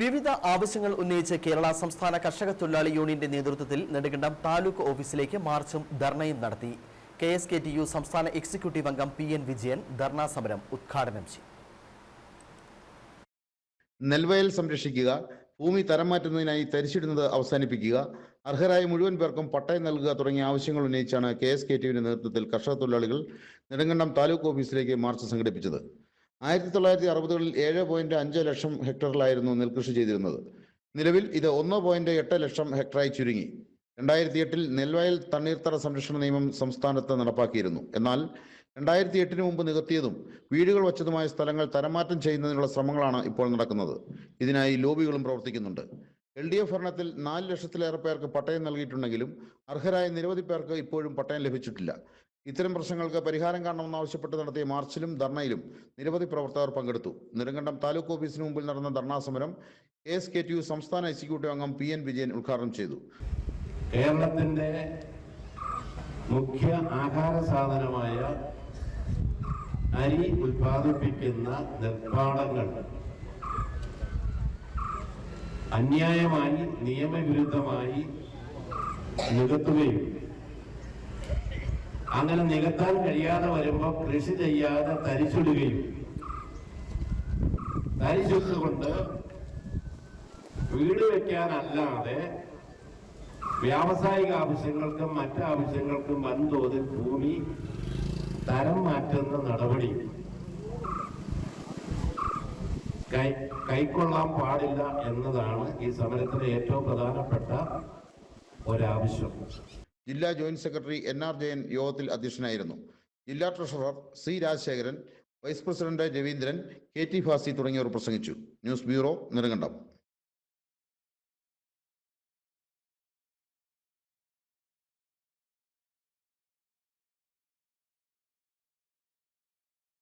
വിവിധ ആവശ്യങ്ങൾ ഉന്നയിച്ച് കേരള സംസ്ഥാന കർഷക തൊഴിലാളി യൂണിയന്റെ നേതൃത്വത്തിൽ നെടുങ്കണ്ടം താലൂക്ക് ഓഫീസിലേക്ക് മാർച്ചും ധർണയും നടത്തി. K S K T U സംസ്ഥാന എക്സിക്യൂട്ടീവ് അംഗം പി എൻ വിജയൻ ധർണാ സമരം ഉദ്ഘാടനം ചെയ്തു. നെൽവയൽ സംരക്ഷിക്കുക ഭൂമി തരം മാറ്റുന്നതിനായി തരിച്ചിടുന്നത് അവസാനിപ്പിക്കുക അർഹരായ മുഴുവൻ പേർക്കും പട്ടയം നൽകുക തുടങ്ങിയ ആവശ്യങ്ങൾ ഉന്നയിച്ചാണ് കെ എസ് കെ ടി യുവിന്റെ നേതൃത്വത്തിൽ കർഷക തൊഴിലാളികൾ നെടുങ്കണ്ടം താലൂക്ക് ഓഫീസിലേക്ക് മാർച്ച് സംഘടിപ്പിച്ചത്. ആയിരത്തി തൊള്ളായിരത്തി അറുപതുകളിൽ ഏഴ് പോയിന്റ് അഞ്ച് ലക്ഷം ഹെക്ടറിലായിരുന്നു നെൽകൃഷി ചെയ്തിരുന്നത്. നിലവിൽ ഇത് ഒന്ന് പോയിന്റ് എട്ട് ലക്ഷം ഹെക്ടറായി ചുരുങ്ങി. രണ്ടായിരത്തി എട്ടിൽ നെൽവയൽ തണ്ണീർത്തട സംരക്ഷണ നിയമം സംസ്ഥാനത്ത് നടപ്പാക്കിയിരുന്നു. എന്നാൽ രണ്ടായിരത്തി എട്ടിന് മുമ്പ് നികത്തിയതും വീടുകൾ വച്ചതുമായ സ്ഥലങ്ങൾ തരംമാറ്റം ചെയ്യുന്നതിനുള്ള ശ്രമങ്ങളാണ് ഇപ്പോൾ നടക്കുന്നത്. ഇതിനായി ലോബികളും പ്രവർത്തിക്കുന്നുണ്ട്. എൽ ഡി എഫ് ഭരണത്തിൽ നാല് ലക്ഷത്തിലേറെ പേർക്ക് പട്ടയം നൽകിയിട്ടുണ്ടെങ്കിലും അർഹരായ നിരവധി പേർക്ക് ഇപ്പോഴും പട്ടയം ലഭിച്ചിട്ടില്ല. ഇത്തരം പ്രശ്നങ്ങൾക്ക് പരിഹാരം കാണണമെന്നാവശ്യപ്പെട്ട് നടത്തിയ മാർച്ചിലും ധർണയിലും നിരവധി പ്രവർത്തകർ പങ്കെടുത്തു. നെടുങ്കണ്ടം താലൂക്ക് ഓഫീസിന് മുമ്പിൽ നടന്ന ധർണാ സമരം A S K T U സംസ്ഥാന എക്സിക്യൂട്ടീവ് അംഗം പി എൻ വിജയൻ ഉദ്ഘാടനം ചെയ്തു. കേരളത്തിന്റെ മുഖ്യ ആഹാര സാധനമായ അരി ഉൽപ്പാദിപ്പിക്കുന്ന നെൽപ്പാടങ്ങൾ അന്യായമായി നിയമവിരുദ്ധമായി നികത്തുകയും അങ്ങനെ നികത്താൻ കഴിയാതെ വരുമ്പോൾ കൃഷി ചെയ്യാതെ തരിച്ചിടുകയും. തരിച്ചിട്ടുകൊണ്ട് വീട് വെക്കാനല്ലാതെ വ്യാവസായിക ആവശ്യങ്ങൾക്കും മറ്റ് ആവശ്യങ്ങൾക്കും വൻതോതിൽ ഭൂമി തരം മാറ്റുന്ന നടപടി. കൈ കൈക്കൊള്ളാൻ പാടില്ല എന്നതാണ് ഈ സമരത്തിലെ ഏറ്റവും പ്രധാനപ്പെട്ട ഒരാവശ്യം. ജില്ലാ joint secretary N R Jayan യോഗത്തിൽ അധ്യക്ഷനായിരുന്നു. ജില്ലാ treasurer C Rajasekharan vice president Raveendran K T Bhasi തുടങ്ങിയവർ പ്രസംഗിച്ചു. News bureau Nedumkandam.